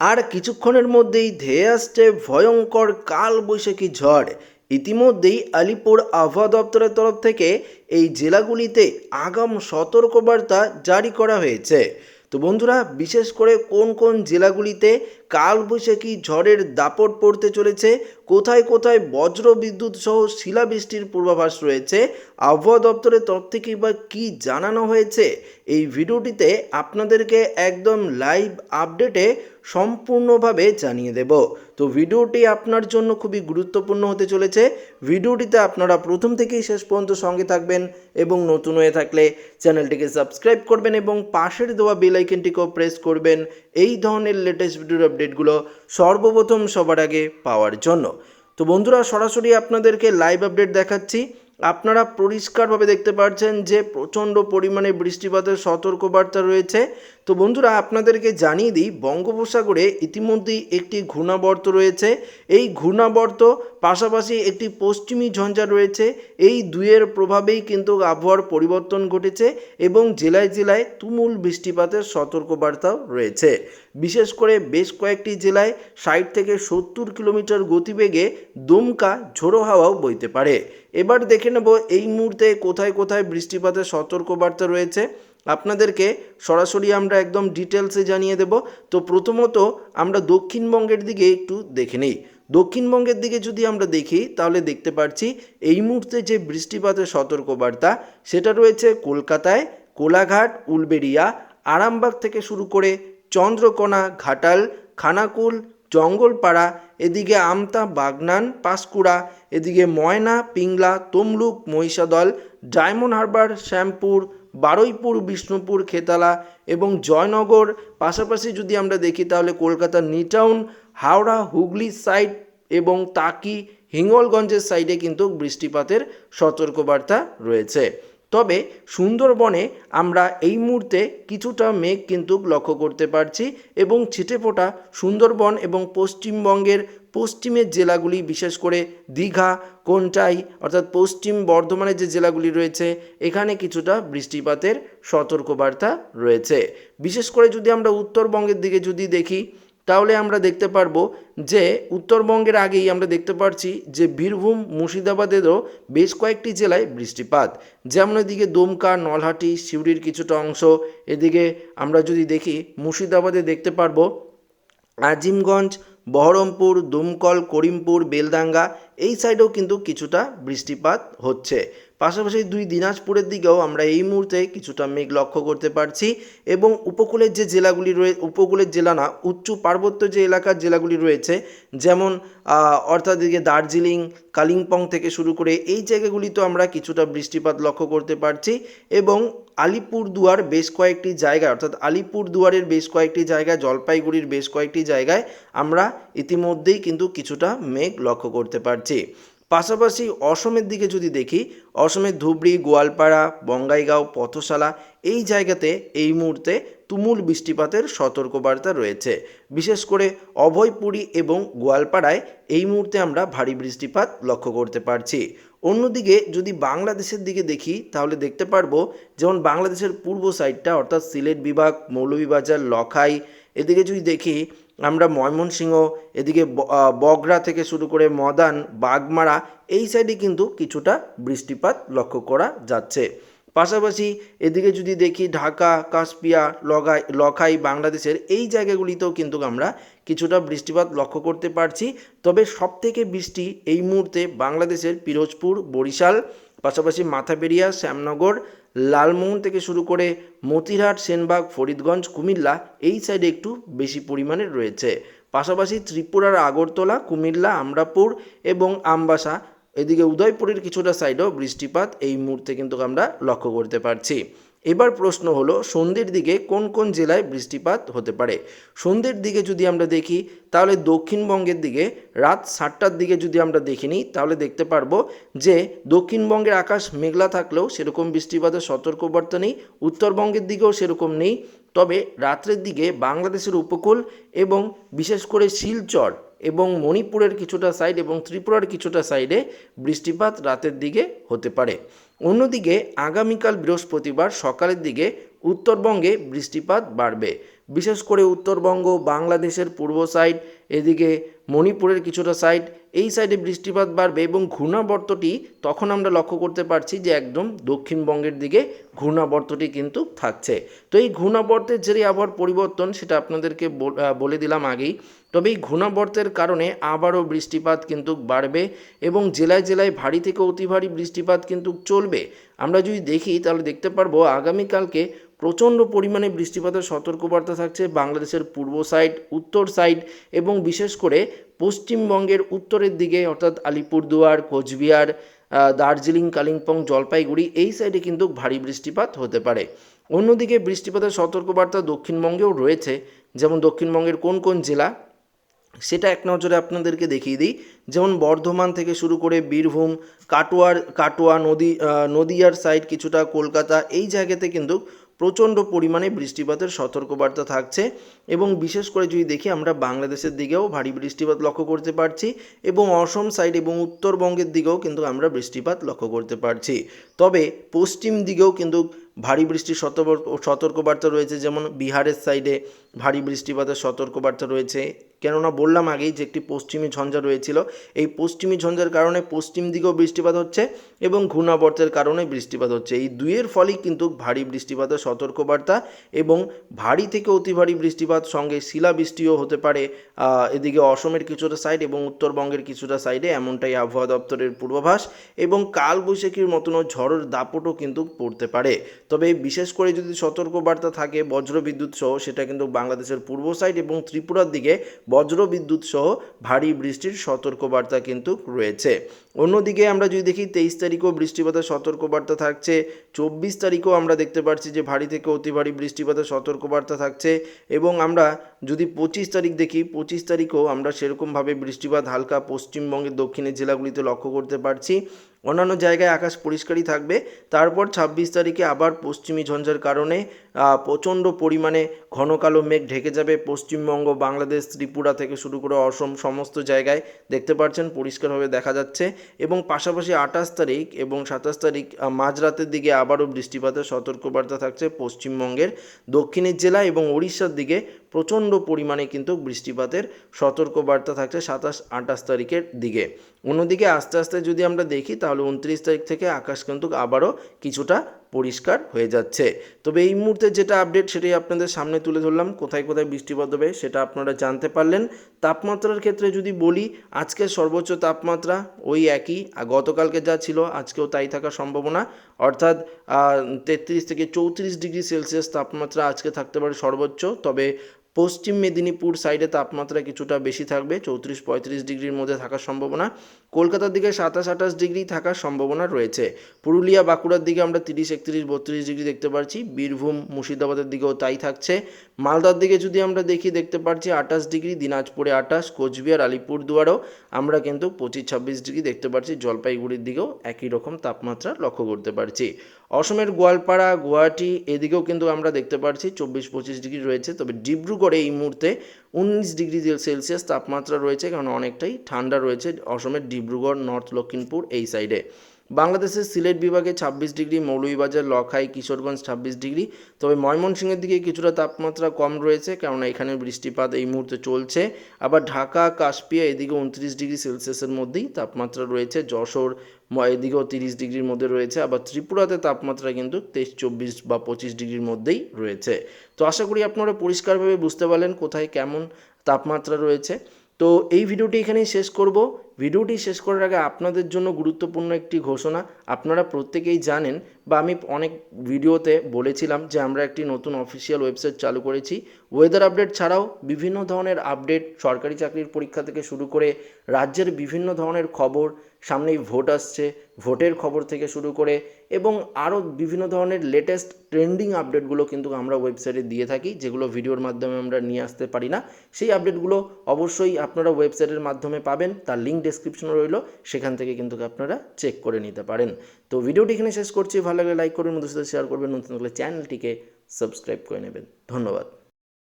আর কিছুক্ষণের মধ্যেই ধেয়ে আসছে ভয়ঙ্কর কাল বৈশাখী ঝড়। ইতিমধ্যেই আলিপুর আবহাওয়া দপ্তরের তরফ থেকে এই জেলাগুলিতে আগাম সতর্কবার্তা জারি করা হয়েছে। তো বন্ধুরা, বিশেষ করে কোন কোন জেলাগুলিতে কালবৈশাখী ঝড়ের দাপট পড়তে চলেছে, কোথায় কোথায় বজ্র বিদ্যুৎ সহ শিলাবৃষ্টির পূর্বাভাস রয়েছে, আবহাওয়া দপ্তরের তরফ থেকে বা কী জানানো হয়েছে, এই ভিডিওটিতে আপনাদেরকে একদম লাইভ আপডেটে সম্পূর্ণভাবে জানিয়ে দেব। তো ভিডিওটি আপনার জন্য খুবই গুরুত্বপূর্ণ হতে চলেছে। ভিডিওটিতে আপনারা প্রথম থেকেই শেষ পর্যন্ত সঙ্গে থাকবেন এবং নতুন হয়ে থাকলে চ্যানেলটিকে সাবস্ক্রাইব করবেন এবং পাশের দেওয়া বেল আইকনটিকেও প্রেস করবেন এই ধরনের লেটেস্ট ভিডিওর আপডেটগুলো সর্বপ্রথম সবার আগে পাওয়ার জন্য। তো বন্ধুরা, সরাসরি আপনাদেরকে লাইভ আপডেট দেখাচ্ছি। আপনারা পরিষ্কারভাবে দেখতে পাচ্ছেন যে প্রচণ্ড পরিমাণে বৃষ্টিপাতের সতর্কবার্তা রয়েছে। তো বন্ধুরা, আপনাদেরকে জানিয়ে দিই, বঙ্গোপসাগরে ইতিমধ্যেই একটি ঘূর্ণাবর্ত রয়েছে। এই ঘূর্ণাবর্ত পাশাপাশি একটি পশ্চিমী ঝঞ্ঝা রয়েছে। এই দুয়ের প্রভাবেই কিন্তু আবহাওয়ার পরিবর্তন ঘটেছে এবং জেলায় জেলায় তুমুল বৃষ্টিপাতের সতর্কবার্তাও রয়েছে। বিশেষ করে বেশ কয়েকটি জেলায় ষাট থেকে সত্তর কিলোমিটার গতিবেগে দমকা ঝোড়ো হাওয়াও বইতে পারে। এবার দেখে নেব এই মুহূর্তে কোথায় কোথায় বৃষ্টিপাতের সতর্কবার্তা রয়েছে। আপনাদেরকে সরাসরি আমরা একদম ডিটেলসে জানিয়ে দেব। তো প্রথমত আমরা দক্ষিণবঙ্গের দিকে একটু দেখে নিই। দক্ষিণবঙ্গের দিকে যদি আমরা দেখি, তাহলে দেখতে পাচ্ছি এই মুহূর্তে যে বৃষ্টিপাতের সতর্কবার্তা, সেটা রয়েছে কলকাতায়, কোলাঘাট, উলবেড়িয়া, আরামবাগ থেকে শুরু করে চন্দ্রকোনা, ঘাটাল, খানাকুল জঙ্গলপাড়া, এদিকে আমতা, বাগনান, পাঁশকুড়া, এদিকে ময়না, পিংলা, তমলুক, মহিষাদল, ডায়মন্ড হারবার, শ্যামপুর, বারুইপুর, বিষ্ণুপুর, খেতালা এবং জয়নগর। পাশাপাশি যদি আমরা দেখি তাহলে কলকাতার নিটাউন, হাওড়া, হুগলি সাইড এবং তাকি, হিঙ্গলগঞ্জের সাইডে কিন্তু বৃষ্টিপাতের সতর্কবার্তা রয়েছে। তবে সুন্দরবনে আমরা এই মুহূর্তে কিছুটা মেঘ কিন্তু লক্ষ্য করতে পারছি এবং ছিটে ফোটা সুন্দরবন এবং পশ্চিমবঙ্গের পশ্চিমের জেলাগুলি, বিশেষ করে দীঘা, কোনটাই, অর্থাৎ পশ্চিম বর্ধমানের যে জেলাগুলি রয়েছে, এখানে কিছুটা বৃষ্টিপাতের সতর্কবার্তা রয়েছে। বিশেষ করে যদি আমরা উত্তরবঙ্গের দিকে যদি দেখি তাহলে আমরা দেখতে পারব যে উত্তরবঙ্গের আগেই আমরা দেখতে পাচ্ছি যে বীরভূম, মুর্শিদাবাদেরও বেশ কয়েকটি জেলায় বৃষ্টিপাত। যেমন এদিকে দমকা, নলহাটি, সিউড়ির কিছুটা অংশ। এদিকে আমরা যদি দেখি, মুর্শিদাবাদে দেখতে পারব আজিমগঞ্জ, বহরমপুর, দুমকল, করিমপুর বেলদাঙ্গা এই সাইডেও কিন্তু কিছুটা বৃষ্টিপাত হচ্ছে। পাশাপাশি দুই দিনাজপুরের দিকেও আমরা এই মুহূর্তে কিছুটা মেঘ লক্ষ্য করতে পারছি এবং উপকূলের যে জেলাগুলি রয়ে, উপকূলের জেলা না, উচ্চ পার্বত্য যে এলাকার জেলাগুলি রয়েছে, যেমন অর্থাৎ এদিকে দার্জিলিং, কালিম্পং থেকে শুরু করে এই জায়গাগুলিতেও আমরা কিছুটা বৃষ্টিপাত লক্ষ্য করতে পারছি এবং আলিপুরদুয়ার বেশ কয়েকটি জায়গায়, অর্থাৎ আলিপুরদুয়ারের বেশ কয়েকটি জায়গায়, জলপাইগুড়ির বেশ কয়েকটি জায়গায় আমরা ইতিমধ্যেই কিন্তু কিছুটা মেঘ লক্ষ্য করতে পারছি। পাশাপাশি অসমের দিকে যদি দেখি, অসমের ধুবড়ি, গোয়ালপাড়া, বঙ্গাইগাঁও, পথশালা, এই জায়গাতে এই মুহূর্তে তুমুল বৃষ্টিপাতের সতর্কবার্তা রয়েছে। বিশেষ করে অভয়পুরী এবং গোয়ালপাড়ায় এই মুহূর্তে আমরা ভারী বৃষ্টিপাত লক্ষ্য করতে পারছি। অন্যদিকে যদি বাংলাদেশের দিকে দেখি, তাহলে দেখতে পারব, যেমন বাংলাদেশের পূর্ব সাইডটা অর্থাৎ সিলেট বিভাগ, মৌলভীবাজার, লখাই, এদিকে যদি দেখি আমরা ময়মনসিংহ, এদিকে বগরা থেকে শুরু করে মদান, বাগমারা, এই সাইডে কিন্তু কিছুটা বৃষ্টিপাত লক্ষ্য করা যাচ্ছে। পাশাপাশি এদিকে যদি দেখি ঢাকা কাশপিয়া লগাই, লখাই বাংলাদেশের এই জায়গাগুলিতেও কিন্তু আমরা কিছুটা বৃষ্টিপাত লক্ষ্য করতে পারছি। তবে সবথেকে বৃষ্টি এই মুহূর্তে বাংলাদেশের পিরোজপুর, বরিশাল, পাশাপাশি মাথাবেরিয়া, শ্যামনগর লালমোহন থেকে শুরু করে মতিরহাট, সেনবাগ, ফরিদগঞ্জ, কুমিল্লা এই সাইডে একটু বেশি পরিমাণে রয়েছে। পাশাপাশি ত্রিপুরার আগরতলা, কুমিল্লা, আমরাপুর এবং আমবাসা, এদিকে উদয়পুরের কিছুটা সাইডেও বৃষ্টিপাত এই মুহূর্তে কিন্তু আমরা লক্ষ্য করতে পারছি। এবার প্রশ্ন হলো, সন্ধ্যের দিকে কোন কোন জেলায় বৃষ্টিপাত হতে পারে? সন্ধ্যের দিকে যদি আমরা দেখি, তাহলে দক্ষিণবঙ্গের দিকে, রাত সাতটার দিকে যদি আমরা দেখে নিই, তাহলে দেখতে পারব যে দক্ষিণবঙ্গের আকাশ মেঘলা থাকলেও সেরকম বৃষ্টিপাতের সতর্কবার্তা নেই, উত্তরবঙ্গের দিকেও সেরকম নেই। তবে রাত্রের দিকে বাংলাদেশের উপকূল এবং বিশেষ করে শিলচর এবং মণিপুরের কিছুটা সাইড এবং ত্রিপুরার কিছুটা সাইডে বৃষ্টিপাত রাতের দিকে হতে পারে। অন্যদিকে আগামীকাল বৃহস্পতিবার সকালের দিকে উত্তরবঙ্গে বৃষ্টিপাত বাড়বে। বিশেষ করে উত্তরবঙ্গ, বাংলাদেশের পূর্ব সাইড এদিকে মণিপুরের কিছুটা সাইড এই সাইডে বৃষ্টিপাত বাড়বে এবং ঘূর্ণাবর্তটি তখন আমরা লক্ষ্য করতে পারছি যে একদম দক্ষিণবঙ্গের দিকে ঘূর্ণাবর্তটি কিন্তু থাকছে। তো এই ঘূর্ণাবর্তের যে আবহাওয়ার পরিবর্তন সেটা আপনাদেরকে বলে দিলাম আগেই। তবে এই ঘূর্ণাবর্তের কারণে আবারও বৃষ্টিপাত কিন্তু বাড়বে এবং জেলায় জেলায় ভারী থেকে অতি ভারী বৃষ্টিপাত কিন্তু চলবে। আমরা যদি দেখি তাহলে দেখতে পারব আগামীকালকে প্রচণ্ড পরিমাণে বৃষ্টিপাতের সতর্কবার্তা থাকছে বাংলাদেশের পূর্ব সাইড, উত্তর সাইড এবং বিশেষ করে পশ্চিমবঙ্গের উত্তরের দিকে, অর্থাৎ আলিপুরদুয়ার, কোচবিহার দার্জিলিং, কালিম্পং, জলপাইগুড়ি, এই সাইডে কিন্তু ভারী বৃষ্টিপাত হতে পারে। অন্যদিকে বৃষ্টিপাতের সতর্কবার্তা দক্ষিণবঙ্গেও রয়েছে, যেমন দক্ষিণবঙ্গের কোন কোন জেলা, সেটা এক নজরে আপনাদেরকে দেখিয়ে দিই। যেমন বর্ধমান থেকে শুরু করে বীরভূম, কাটোয়ার, কাটোয়া, নদী নদীয়ার সাইড কিছুটা, কলকাতা, এই জায়গাতে কিন্তু প্রচণ্ড পরিমাণে বৃষ্টিপাতের সতর্কবার্তা থাকছে এবং বিশেষ করে যদি দেখি আমরা বাংলাদেশের দিকেও ভারী বৃষ্টিপাত লক্ষ্য করতে পারছি এবং অসম সাইড এবং উত্তরবঙ্গের দিকেও কিন্তু আমরা বৃষ্টিপাত লক্ষ্য করতে পারছি। তবে পশ্চিম দিকেও কিন্তু ভারী বৃষ্টির সতর্ক সতর্কবার্তা রয়েছে যেমন বিহারের সাইডে ভারী বৃষ্টিপাতের সতর্কবার্তা রয়েছে। কেননা বললাম আগেই যে একটি পশ্চিমী ঝঞ্ঝা রয়েছিল। এই পশ্চিমী ঝঞ্ঝার কারণে পশ্চিম দিকেও বৃষ্টিপাত হচ্ছে এবং ঘূর্ণাবর্তের কারণে বৃষ্টিপাত হচ্ছে। এই দুইয়ের ফলেই কিন্তু ভারী বৃষ্টিপাতের সতর্কবার্তা এবং ভারী থেকে অতি ভারী বৃষ্টিপাত সঙ্গে শিলাবৃষ্টিও হতে পারে। এদিকে অসমের কিছুটা সাইড এবং উত্তরবঙ্গের কিছুটা সাইডে এমনটাই আবহাওয়া দপ্তরের পূর্বাভাস এবং কালবৈশাখীর মতনও ঝড়ের দাপটও কিন্তু পড়তে পারে। তবে বিশেষ করে যদি সতর্কবার্তা থাকে বজ্রবিদ্যুৎ সহ, সেটা কিন্তু বাংলাদেশের পূর্ব সাইড এবং ত্রিপুরার দিকে বজ্রবিদ্যুৎ সহ ভারী বৃষ্টির সতর্কবার্তা কিন্তু রয়েছে। অন্যদিকে আমরা যদি দেখি, তেইশ তারিখও বৃষ্টিপাতের সতর্কবার্তা থাকছে। চব্বিশ তারিখও আমরা দেখতে পাচ্ছি যে ভারী থেকে অতি ভারী বৃষ্টিপাতের সতর্কবার্তা থাকছে এবং আমরা যদি পঁচিশ তারিখ দেখি, পঁচিশ তারিখও আমরা সেরকমভাবে বৃষ্টিপাত হালকা পশ্চিমবঙ্গের দক্ষিণের জেলাগুলিতে লক্ষ্য করতে পারছি। অন্যান্য জায়গায় আকাশ পরিষ্কারই থাকবে। তারপর ছাব্বিশ তারিখে আবার পশ্চিমী ঝঞ্ঝার কারণে প্রচণ্ড পরিমাণে ঘন কালো মেঘ ঢেকে যাবে পশ্চিমবঙ্গ, বাংলাদেশ, ত্রিপুরা থেকে শুরু করে অসম সমস্ত জায়গায়। দেখতে পাচ্ছেন পরিষ্কারভাবে দেখা যাচ্ছে এবং পাশাপাশি আঠাশ তারিখ এবং সাতাশ তারিখ মাঝরাতের দিকে আবারও বৃষ্টিপাতের সতর্কবার্তা থাকছে পশ্চিমবঙ্গের। দক্ষিণের জেলা এবং উড়িষ্যার দিকে প্রচণ্ড পরিমাণে কিন্তু বৃষ্টিপাতের সতর্কবার্তা থাকছে সাতাশ, আঠাশ তারিখের দিকে। অন্যদিকে আস্তে আস্তে যদি আমরা দেখি, তাহলে উনত্রিশ তারিখ থেকে আকাশ কিন্তু আবারও কিছুটা পরিষ্কার হয়ে যাচ্ছে। তবে এই মুহূর্তে যেটা আপডেট সেটাই আপনাদের সামনে তুলে ধরলাম। কোথায় কোথায় বৃষ্টিপাত হবে সেটা আপনারা জানতে পারলেন। তাপমাত্রার ক্ষেত্রে যদি বলি, আজকের সর্বোচ্চ তাপমাত্রা ওই একই, আর গতকালকে যা ছিল, আজকেও তাই থাকার সম্ভাবনা। অর্থাৎ তেত্রিশ থেকে চৌত্রিশ ডিগ্রি সেলসিয়াস তাপমাত্রা আজকে থাকতে পারে সর্বোচ্চ। তবে পশ্চিম মেদিনীপুর সাইডে তাপমাত্রা কিছুটা বেশি থাকবে, চৌত্রিশ পঁয়ত্রিশ ডিগ্রির মধ্যে থাকার সম্ভাবনা। কলকাতার দিকে সাতাশ আঠাশ ডিগ্রি থাকার সম্ভাবনা রয়েছে। পুরুলিয়া, বাঁকুড়ার দিকে আমরা তিরিশ, একত্রিশ, বত্রিশ ডিগ্রি দেখতে পাচ্ছি বীরভূম, মুর্শিদাবাদের দিকেও তাই থাকছে। মালদার দিকে যদি আমরা দেখি, দেখতে পাচ্ছি আঠাশ ডিগ্রি, দিনাজপুরে আঠাশ, কোচবিহার, আলিপুরদুয়ারও আমরা কিন্তু পঁচিশ, ছাব্বিশ ডিগ্রি দেখতে পাচ্ছি জলপাইগুড়ির দিকেও একই রকম তাপমাত্রা লক্ষ্য করতে পারছি। অসমের গোয়ালপাড়া, গুয়াহাটি, এদিকেও কিন্তু আমরা দেখতে পাচ্ছি চব্বিশ পঁচিশ ডিগ্রি রয়েছে। তবে ডিব্রুগড়ে এই মুহূর্তে উনিশ ডিগ্রি সেলসিয়াস তাপমাত্রা রয়েছে, কারণ অনেকটাই ঠান্ডা রয়েছে অসমের ডিব্রুগড়, নর্থ লক্ষিমপুর এই সাইডে বাংলাদেশের সিলেট বিভাগে ছাব্বিশ ডিগ্রি, মৌলভীবাজার, লখাই, কিশোরগঞ্জ ছাব্বিশ ডিগ্রি। তবে ময়মনসিংহের দিকে কিছুটা তাপমাত্রা কম রয়েছে, কেননা এখানে বৃষ্টিপাত এই মুহূর্তে চলছে। আবার ঢাকা, কাশপিয়া এদিকে উনত্রিশ ডিগ্রি সেলসিয়াসের মধ্যেই তাপমাত্রা রয়েছে। যশোর এদিকেও তিরিশ ডিগ্রির মধ্যে রয়েছে। আবার ত্রিপুরাতে তাপমাত্রা কিন্তু তেইশ, চব্বিশ বা পঁচিশ ডিগ্রির মধ্যেই রয়েছে। তো আশা করি আপনারা পরিষ্কারভাবে বুঝতে পারলেন কোথায় কেমন তাপমাত্রা রয়েছে। তো এই ভিডিওটি এখানেই শেষ করব। ভিডিওটি শেষ করার আগে আপনাদের জন্য গুরুত্বপূর্ণ একটি ঘোষণা। আপনারা প্রত্যেকেই জানেন বা আমি অনেক ভিডিওতে বলেছিলাম যে আমরা একটি নতুন অফিসিয়াল ওয়েবসাইট চালু করেছি। ওয়েদার আপডেট ছাড়াও বিভিন্ন ধরনের আপডেট সরকারি চাকরির পরীক্ষা থেকে শুরু করে রাজ্যের বিভিন্ন ধরনের খবর সামনেই ভোট আসছে। ভোটের খবর থেকে শুরু করে এবং আরও বিভিন্ন ধরনের লেটেস্ট ট্রেন্ডিং আপডেটগুলো কিন্তু আমরা ওয়েবসাইটে দিয়ে থাকি, যেগুলো ভিডিওর মাধ্যমে আমরা নিয়ে আসতে পারি না। সেই আপডেটগুলো অবশ্যই আপনারা ওয়েবসাইটের মাধ্যমে পাবেন, তার লিঙ্ক ডেসক্রিপশনে রইল, সেখান থেকে কিন্তু আপনারা চেক করে নিতে পারেন। তো ভিডিওটি এখানে শেষ করছি, ভালো লাগলে লাইক করবেন, বন্ধুদের সাথে শেয়ার করবেন, নতুন হলে চ্যানেলটিকে সাবস্ক্রাইব করে নেবেন। ধন্যবাদ।